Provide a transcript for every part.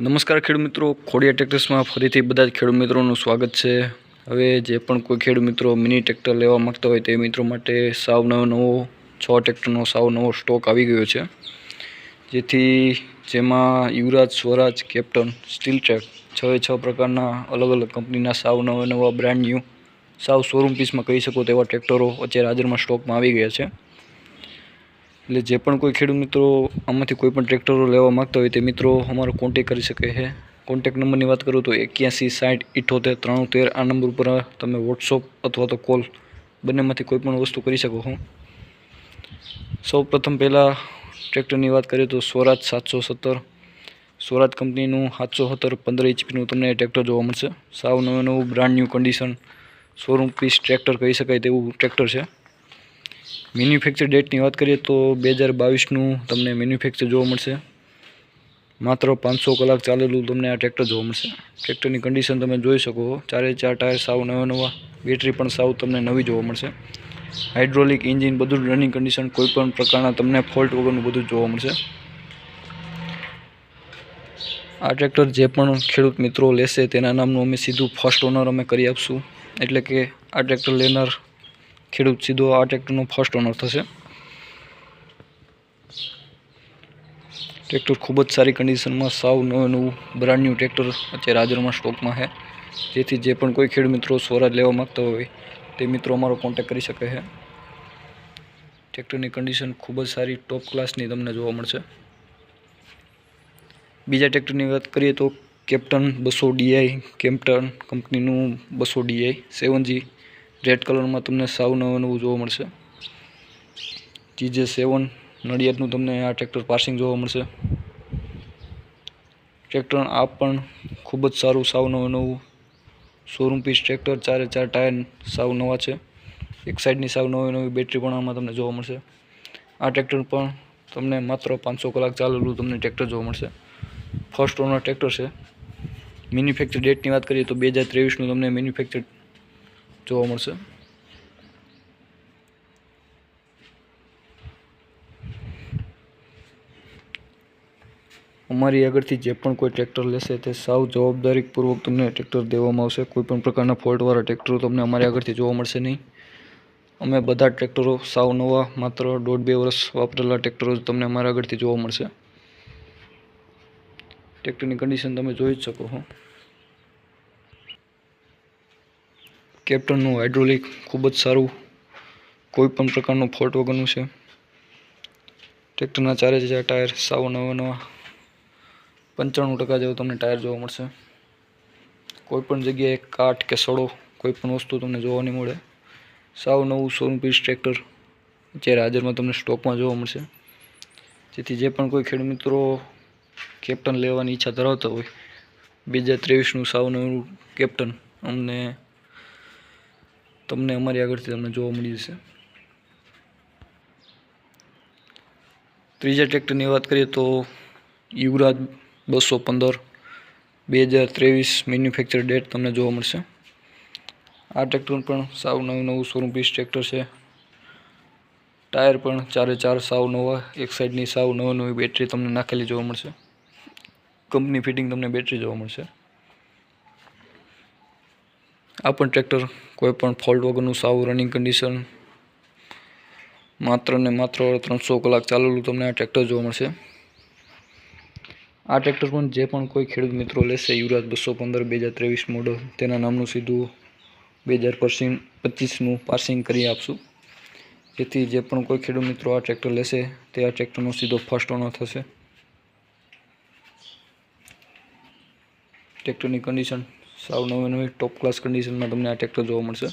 નમસ્કાર ખેડૂત મિત્રો. ખોડિયા ટ્રેક્ટર્સમાં ફરીથી બધા જ ખેડૂત મિત્રોનું સ્વાગત છે. હવે જે પણ કોઈ ખેડૂત મિત્રો મિની ટ્રેક્ટર લેવા માગતા હોય તે મિત્રો માટે સાવ નવો નવો, છ ટ્રેક્ટરનો સાવ નવો સ્ટોક આવી ગયો છે. જેથી જેમાં Yuvraj Swaraj, captain, steel track, છ એ છ પ્રકારના અલગ અલગ કંપનીના સાવ નવા નવા બ્રાન્ડ ન્યૂ સાવ શોરૂમ પીસમાં કહી શકો તેવા ટ્રેક્ટરો અત્યારે હાજરમાં સ્ટોકમાં આવી ગયા છે. એટલે જે પણ કોઈ ખેડૂત મિત્રો આમાંથી કોઈ પણ ટ્રેક્ટરો લેવા માગતા હોય તે મિત્રો અમારો કોન્ટેક કરી શકે છે. કોન્ટેક નંબરની વાત કરું તો એક્યાસી, સાઠ, ઇઠોતેર ત્રાણું તેર આ નંબર ઉપર તમે વોટ્સઅપ અથવા તો કોલ બંનેમાંથી કોઈ પણ વસ્તુ કરી શકો છો. સૌ પ્રથમ પહેલાં ટ્રેક્ટરની વાત કરીએ તો સ્વરાજ સાતસો સત્તર. સ્વરાજ કંપનીનું સાતસો સત્તર, પંદર એચપીનું તમને ટ્રેક્ટર જોવા મળશે. સાવ નવું નવું brand new condition showroom piece tractor કહી શકાય તેવું ટ્રેક્ટર છે. મેન્યુફેક્ચર ડેટની વાત કરીએ તો બે હજાર બાવીસનું તમને મેન્યુફેક્ચર જોવા મળશે. માત્ર પાંચસો કલાક ચાલેલું તમને આ ટ્રેક્ટર જોવા મળશે. ટ્રેક્ટરની કન્ડિશન તમે જોઈ શકો ચારે ચાર ટાયર સાવ નવા નવા બેટરી પણ સાવ તમને નવી જોવા મળશે. હાઇડ્રોલિક એન્જિન બધું રનિંગ કન્ડિશન કોઈપણ પ્રકારના તમને ફોલ્ટ વગરનું બધું જોવા મળશે. આ ટ્રેક્ટર જે પણ ખેડૂત મિત્રો લેશે તેના નામનું અમે સીધું ફર્સ્ટ ઓનર અમે કરી આપશું. એટલે કે આ ટ્રેક્ટર લેનાર ખેડૂત સીધો આ ટ્રેક્ટરનો ફર્સ્ટ ઓનર થશે. ટ્રેક્ટર ખૂબ જ સારી કન્ડિશનમાં સાવ નવું નવું બ્રાન્ડ ન્યૂ ટ્રેક્ટર અત્યારે હાજરમાં સ્ટોકમાં છે. જેથી જે પણ કોઈ ખેડ મિત્રો સ્વરાજ લેવા માગતા હોય તે મિત્રો અમારો કોન્ટેક કરી શકે છે. ટ્રેક્ટરની કન્ડિશન ખૂબ જ સારી ટોપ ક્લાસની તમને જોવા મળશે. બીજા ટ્રેક્ટરની વાત કરીએ તો કેપ્ટન બસો ડીઆઈ કેમ્પટન કંપનીનું બસો ડીઆઈ સેવન જી રેડ કલરમાં તમને સાવ નવું નવું જોવા મળશે. જીજે સેવન, નડિયાદનું તમને આ ટ્રેક્ટર પાસિંગ જોવા મળશે. ટ્રેક્ટર આ પણ ખૂબ જ સારું, સાવ નવું નવું શોરૂમ પીસ ટ્રેક્ટર ચારે ચાર ટાયર સાવ નવા છે. એક સાઈડની સાવ નવી નવી બેટરી પણ આમાં તમને જોવા મળશે. આ ટ્રેક્ટર પણ તમને માત્ર પાંચસો કલાક ચાલેલું તમને ટ્રેક્ટર જોવા મળશે. ફર્સ્ટ ઓનર ટ્રેક્ટર છે. મેન્યુફેક્ચર ડેટની વાત કરીએ તો બે હજાર ત્રેવીસનું તમને મેન્યુફેક્ચર જોવા મળશે. અમારી આગળથી જે પણ કોઈ ટ્રેક્ટર લેશે તે સાવ જવાબદારીપૂર્વક તમને ટ્રેક્ટર દેવામાં આવશે. કોઈ પણ પ્રકારના ફોલ્ટવાળા ટ્રેક્ટરો તમને અમારી આગળથી જોવા મળશે નહીં. અમે બધા ટ્રેક્ટરો સાવ નવા, માત્ર દોઢ બે વર્ષ વાપરેલા ટ્રેક્ટરો તમને અમારા આગળથી જોવા મળશે. ટ્રેક્ટરની કન્ડિશન તમે જોઈ જ શકો છો કેપ્ટનનું હાઇડ્રોલિક ખૂબ જ સારું કોઈ પણ પ્રકારનો ફોલ્ટ વગરનું છે. ટ્રેક્ટરના ચારે ચાર ટાયર સાવ નવા નવા, પંચાણું ટકા જેવું તમને ટાયર જોવા મળશે. કોઈ પણ જગ્યાએ કાટ કે સડો કોઈ પણ વસ્તુ તમને જોવા નહીં મળે. સાવ નવું સોનું પીસ ટ્રેક્ટર અત્યારે હાજરમાં તમને સ્ટોકમાં જોવા મળશે. જેથી જે પણ કોઈ ખેડૂત મિત્રો કેપ્ટન લેવાની ઈચ્છા ધરાવતા હોય બે હજાર ત્રેવીસનું સાવ નવું કેપ્ટન અમને તમને અમારી આગળથી તમને જોવા મળી જશે. ત્રીજા ટ્રેક્ટરની વાત કરીએ તો યુવરાજ બસો પંદર, બે હજાર ત્રેવીસ મેન્યુફેક્ચર ડેટ તમને જોવા મળશે. આ ટ્રેક્ટર પણ સાવ નવું નવું શોરૂમ પીસ ટ્રેક્ટર છે. ટાયર પણ ચારે ચાર સાવ નવા, એક સાઈડની સાવ નવી નવી બેટરી તમને નાખેલી જોવા મળશે. કંપની ફિટિંગ તમને બેટરી જોવા મળશે. આ પણ ટ્રેક્ટર કોઈપણ ફોલ્ટ વગરનું સાવ રનિંગ કન્ડિશન માત્ર ને માત્ર ત્રણસો કલાક ચાલેલું તમને આ ટ્રેક્ટર જોવા મળશે. આ ટ્રેક્ટર પણ જે પણ કોઈ ખેડૂત મિત્રો લેશે, યુવરાજ બસો પંદર બે હજાર ત્રેવીસ મોડલ તેના નામનું સીધું બે હજાર પર્સિંગ પચીસનું પાર્સિંગ કરી આપશું. જેથી જે પણ કોઈ ખેડૂત મિત્રો આ ટ્રેક્ટર લેશે, તે આ ટ્રેક્ટરનો સીધો ફર્સ્ટ ઓનર થશે. ટ્રેક્ટરની કન્ડિશન સાવ નવી નવી ટોપ ક્લાસ કન્ડિશનમાં તમને આ ટ્રેક્ટર જોવા મળશે.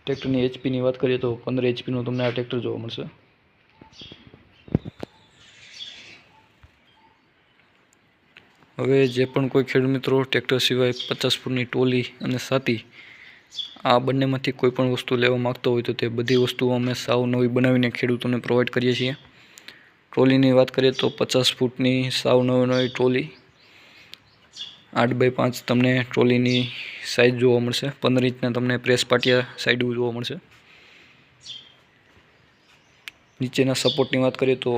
ટ્રેક્ટરની એચપીની વાત કરીએ તો પંદર એચપીનું તમને આ ટ્રેક્ટર જોવા મળશે. હવે જે પણ કોઈ ખેડૂત મિત્રો ટ્રેક્ટર સિવાય પચાસ ફૂટની ટોલી અને સાતી, આ બંનેમાંથી કોઈ પણ વસ્તુ લેવા માગતો હોય તો તે બધી વસ્તુઓ અમે સાવ નવી બનાવીને ખેડૂતોને પ્રોવાઈડ કરીએ છીએ. ટ્રોલીની વાત કરીએ તો પચાસ ફૂટની સાવ નવી નવી ટ્રોલી. આઠ બાય પાંચ તમને ટ્રોલીની સાઇઝ જોવા મળશે. પંદર ઇંચના તમને પ્રેસ પાટિયા સાઈડ જોવા મળશે. નીચેના સપોર્ટની વાત કરીએ તો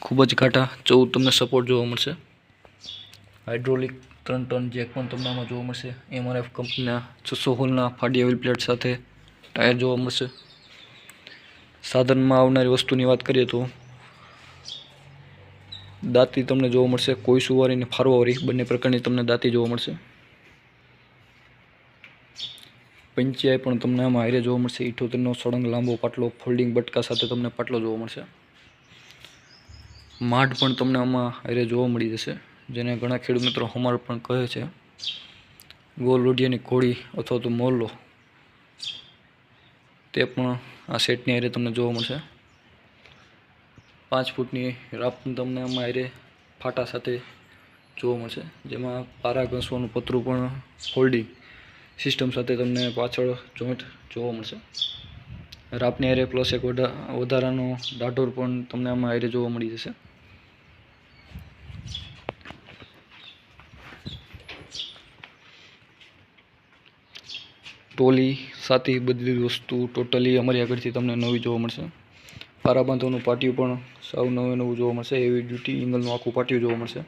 ખૂબ જ ઘાટા ચૌદ તમને સપોર્ટ જોવા મળશે. હાઇડ્રોલિક ત્રણ ટન જેક પણ તમને આમાં જોવા મળશે એમઆરએફ કંપનીના છસો હોલના ફાડી વ્હીલ પ્લેટ સાથે ટાયર જોવા મળશે. સાધનમાં આવનારી વસ્તુની વાત કરીએ તો દાંતી તમને જોવા મળશે, કોઈ સુવારી અને ફારવાવાળી બંને પ્રકારની તમને દાંતી જોવા મળશે. પંચાય પણ તમને આમાં હારે જોવા મળશે, ઇઠોતેરનો સળંગ, લાંબો પાટલો, ફોલ્ડિંગ બટકા સાથે તમને પાટલો જોવા મળશે. માઢ પણ તમને આમાં હારે જોવા મળી જશે, જેને ઘણા ખેડૂત મિત્રો હમાર પણ કહે છે, ગોલ લોઢિયાની ઘોડી અથવા તો મોલ્લો, તે પણ આ સેટની હારે તમને જોવા મળશે. પાંચ ફૂટની પણ તમને આમાં હારે ફાટા સાથે જોવા મળશે. જેમાં પારા ઘસવાનું પતરું પણ ફોલ્ડિંગ સિસ્ટમ સાથે તમને પાછળ જોઈન્ટ જોવા મળશે. રાપની આરે પ્લસ એક વધા વધારાનો દાઢોર પણ તમને આમાં આરે જોવા મળી જશે. ટોલી સાથી બધી વસ્તુ ટોટલી અમારી આગળથી તમને નવી જોવા મળશે. પારા બાંધવાનું પાટિયું પણ સાવ નવું નવું જોવા મળશે. એવી ડ્યુટી એંગલનું આખું પાટિયું જોવા મળશે.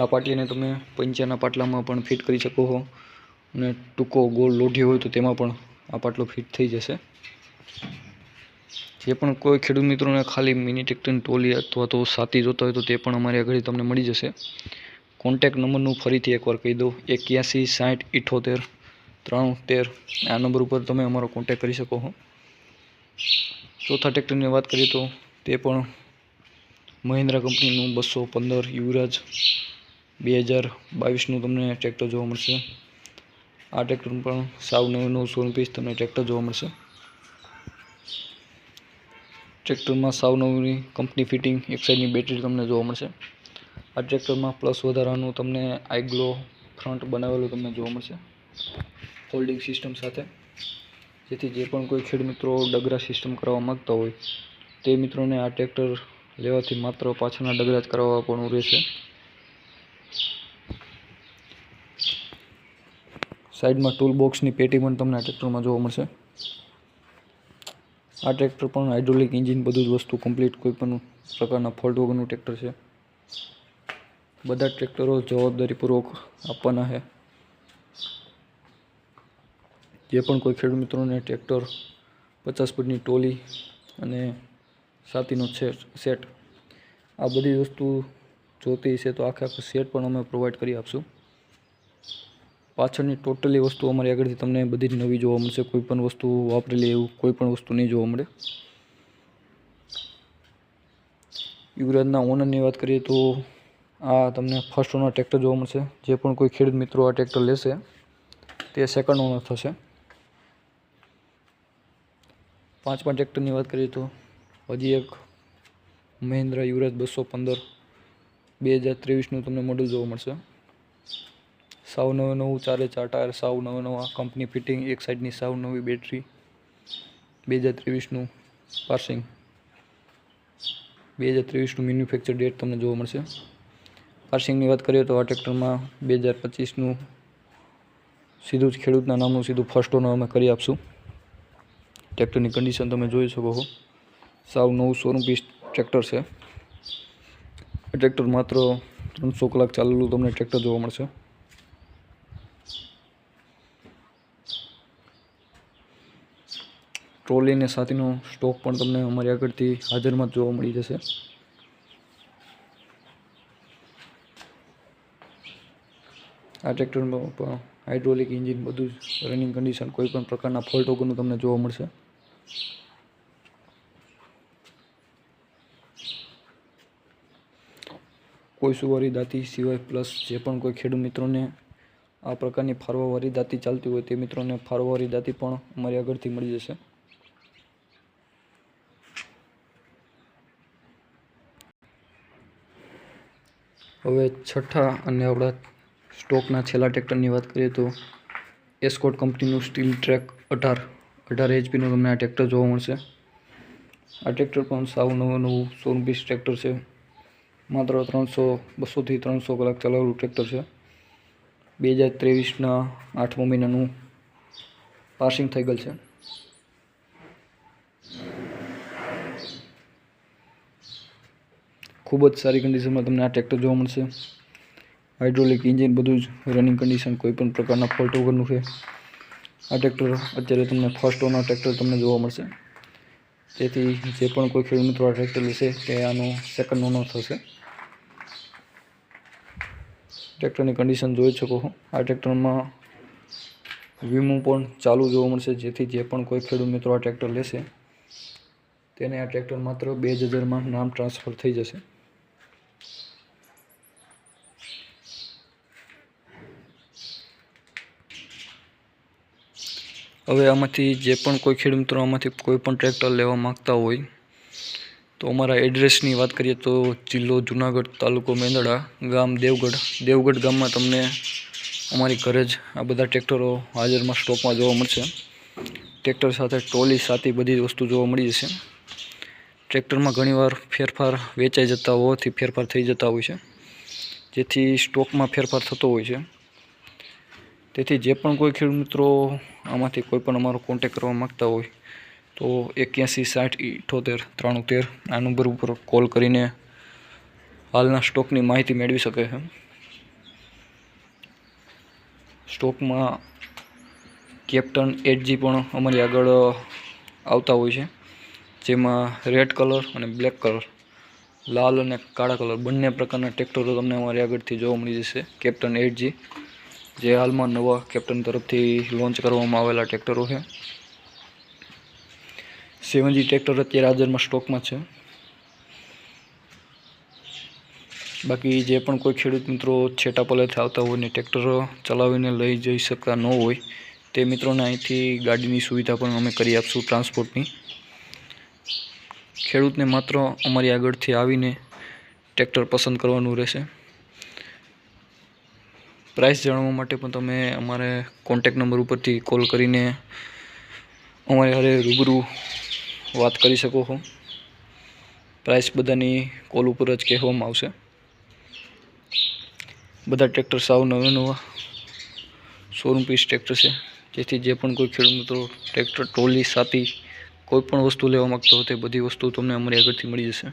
આ પાટિયાને તમે પંચાના પાટલામાં પણ ફિટ કરી શકો છો અને ટૂંકો ગોળ લોઢી હોય તો તેમાં પણ આ પાટલો ફિટ થઈ જશે. જે પણ કોઈ ખેડૂત મિત્રોને ખાલી મિની ટેક્ટરની ટોલી અથવા તો સાતી જોતા હોય તો તે પણ અમારી આગળ તમને મળી જશે. કોન્ટેક નંબરનું ફરીથી એકવાર કહી દઉં. એક્યાસી સાઠ ઇઠોતેર ત્રાણું તેર આ નંબર ઉપર તમે અમારો કોન્ટેક કરી શકો છો ચોથા ટ્રેક્ટરની વાત કરીએ તો તે પણ મહિન્દ્રા કંપનીનું બસો પંદર યુવરાજ બે હજાર બાવીસનું તમને ટ્રેક્ટર જોવા મળશે. આ ટ્રેક્ટર પણ સાવ નવું નવસો રૂપિસ તમને ટ્રેક્ટર જોવા મળશે. ટ્રેક્ટરમાં સાવ નવની કંપની ફિટિંગ એક સાઈડની બેટરી તમને જોવા મળશે. આ ટ્રેક્ટરમાં પ્લસ વધારાનું તમને આઈગ્લો ફ્રન્ટ બનાવેલું તમને જોવા મળશે. ફોલ્ડિંગ સિસ્ટમ સાથે. જેથી જે પણ કોઈ ખેડ મિત્રો ડગરા સિસ્ટમ કરાવવા માગતા હોય, તે મિત્રોને આ ટ્રેક્ટર લેવાથી માત્ર પાછળના ડગરા જ કરાવવા પણ રહેશે. સાઈડમાં ટૂલ બોક્સની પેટી પણ તમને આ ટ્રેક્ટરમાં જોવા મળશે. આ ટ્રેક્ટર પણ હાઇડ્રોલિક એન્જિન બધું જ વસ્તુ કમ્પ્લીટ કોઈ પણ પ્રકારના ફોલ્ટ વગરનું ટ્રેક્ટર છે. બધા ટ્રેક્ટરો જવાબદારીપૂર્વક આપવાના છે. જે પણ કોઈ ખેડૂત મિત્રોને ટ્રેક્ટર પચાસ ફૂટની ટોલી અને સાતીનો સેટ સેટ, આ બધી વસ્તુ જોતી છે તો આખે આખું સેટ પણ અમે પ્રોવાઈડ કરી આપશું. પાછળની ટોટલી વસ્તુ અમારી આગળથી તમને બધી જ નવી જોવા મળશે, કોઈ પણ વસ્તુ વાપરેલી એવું કોઈ પણ વસ્તુ નહીં જોવા મળે. યુવરાજના ઓનરની વાત કરીએ તો આ તમને ફર્સ્ટ ઓનર ટ્રેક્ટર જોવા મળશે. જે પણ કોઈ ખેડૂત મિત્રો આ ટ્રેક્ટર લેશે, તે સેકન્ડ ઓનર થશે. પાંચમા ટ્રેક્ટરની વાત કરીએ તો હજી એક મહિન્દ્રા યુવરાજ બસો પંદર બે હજાર ત્રેવીસનું તમને મોડલ જોવા મળશે. સાવ નવું નવું ચારે ચાર ટાયર સાવ નવા નવા કંપની ફિટિંગ એક સાઈડની સાવ નવી બેટરી બે હજાર ત્રેવીસનું પાર્સિંગ બે હજાર ત્રેવીસનું મેન્યુફેક્ચર ડેટ તમને જોવા મળશે. પાર્સિંગની વાત કરીએ તો આ ટ્રેક્ટરમાં બે હજાર પચીસનું સીધું જ ખેડૂતના નામનું સીધું ફર્સ્ટ ઓનર અમે કરી આપશું. ટ્રેક્ટરની કન્ડિશન તમે જોઈ શકો છો. સાવ નવું શોરૂમ પીસ ટ્રેક્ટર છે. ટ્રેક્ટર માત્ર ત્રણસો કલાક ચાલેલું તમને ટ્રેક્ટર જોવા મળશે. ટ્રોલી અને સાથીનો સ્ટોક પણ તમને અમારી આગળથી હાજરમાં જ જોવા મળી જશે. આ ટ્રેક્ટરમાં હાઇડ્રોલિક એન્જિન બધું જ રનિંગ કન્ડિશન કોઈ પણ પ્રકારના ફોલ્ટ વગરનું તમને જોવા મળશે. કોઈ સુવારી દાંતી સિવાય પ્લસ જે પણ કોઈ ખેડૂત મિત્રોને આ પ્રકારની ફારવાવાળી દાંતી ચાલતી હોય તે મિત્રોને ફારવાવાળી દાંતી પણ અમારી આગળથી મળી જશે. હવે છઠ્ઠા અને આપણા સ્ટોકના છેલ્લા ટ્રેક્ટરની વાત કરીએ તો એસ્કોટ કંપનીનું સ્ટીલ ટ્રેક અઢાર અઢાર એચપીનું તમને આ ટ્રેક્ટર જોવા મળશે. આ ટ્રેક્ટર પણ સાવ નવું નવું શોરૂમ પીસ ટ્રેક્ટર છે. માત્ર ત્રણસો, બસોથી ત્રણસો કલાક ચલાવેલું ટ્રેક્ટર છે. બે હજાર ત્રેવીસના આઠમો મહિનાનું પાસિંગ થઈ ગયેલ છે. ખૂબ જ સારી કન્ડિશનમાં તમને આ ટ્રેક્ટર જોવા મળશે. હાઇડ્રોલિક ઇન્જિન બધું જ રનિંગ કન્ડિશન કોઈપણ પ્રકારના ફોલ્ટ વગરનું છે. આ ટ્રેક્ટર અત્યારે તમને ફર્સ્ટ ઓનર ટ્રેક્ટર તમને જોવા મળશે. તેથી જે પણ કોઈ ખેડૂત આ ટ્રેક્ટર લેશે, તે આનો સેકન્ડ ઓનર થશે. ટ્રેક્ટરની કન્ડિશન જોઈ શકો આ ટ્રેક્ટરમાં વીમો પણ ચાલુ જોવા મળશે. જેથી જે પણ કોઈ ખેડૂત મિત્રો આ ટ્રેક્ટર લેશે, તેને આ ટ્રેક્ટર માત્ર બે હજારમાં નામ ટ્રાન્સફર થઈ જશે. હવે આમાંથી જે પણ કોઈ ખેડૂત આમાંથી કોઈ પણ ટ્રેક્ટર લેવા માંગતા હોય, તો અમારા એડ્રેસની વાત કરીએ તો જિલ્લો જુનાગઢ તાલુકો મેંદડા, ગામ દેવગઢ. દેવગઢ ગામમાં તમને અમારી ઘરે જ આ બધા ટ્રેક્ટરો હાજરમાં સ્ટોકમાં જોવા મળશે. ટ્રેક્ટર સાથે ટ્રોલી સાથી બધી વસ્તુ જોવા મળી જશે. ટ્રેક્ટરમાં ઘણીવાર ફેરફાર વેચાઈ જતા હોવાથી ફેરફાર થઈ જતા હોય છે. જેથી સ્ટોકમાં ફેરફાર થતો હોય છે. તેથી જે પણ કોઈ ખેડૂત મિત્રો આમાંથી કોઈ પણ અમારો કોન્ટેક કરવા માગતા હોય, તો એક્યાસી, સાઠ ઇઠોતેર ત્રાણું તેર આ નંબર ઉપર કોલ કરીને હાલના સ્ટોકની માહિતી મેળવી શકે છે. સ્ટોકમાં કેપ્ટન એટજી પણ અમારી આગળ આવતા હોય છે, જેમાં રેડ કલર અને બ્લેક કલર લાલ અને કાળા કલર બંને પ્રકારના ટ્રેક્ટરો તમને અમારી આગળથી જોવા મળી જશે. કેપ્ટન એટજી જે હાલમાં નવા કેપ્ટન તરફથી લોન્ચ કરવામાં આવેલા ટ્રેક્ટરો છે. સેવનજી ટ્રેક્ટર અત્યારે હાજરમાં સ્ટોકમાં છે. બાકી જે પણ કોઈ ખેડૂત મિત્રો છેટા પલેથી આવતા હોય ને ટ્રેક્ટર ચલાવીને લઈ જઈ શકતા ન હોય, તે મિત્રોને અહીંથી ગાડીની સુવિધા પણ અમે કરી આપશું ટ્રાન્સપોર્ટની. ખેડૂતને માત્ર અમારી આગળથી આવીને ટ્રેક્ટર પસંદ કરવાનું રહેશે. પ્રાઇસ જાણવા માટે પણ તમે અમારે કોન્ટેક નંબર ઉપરથી કોલ કરીને અમારી હારે રૂબરૂ વાત કરી શકો છો. પ્રાઇસ બધાની કોલ ઉપર જ કહેવામાં આવશે. બધા ટ્રેક્ટર સાવ નવા નવા શોરૂમ પીસ ટ્રેક્ટર છે. જેથી જે પણ કોઈ ખેડૂત ટ્રેક્ટર ટ્રોલી સાથી કોઈ પણ વસ્તુ લેવા માગતો હોય તે બધી વસ્તુ તમને અમારી આગળથી મળી જશે.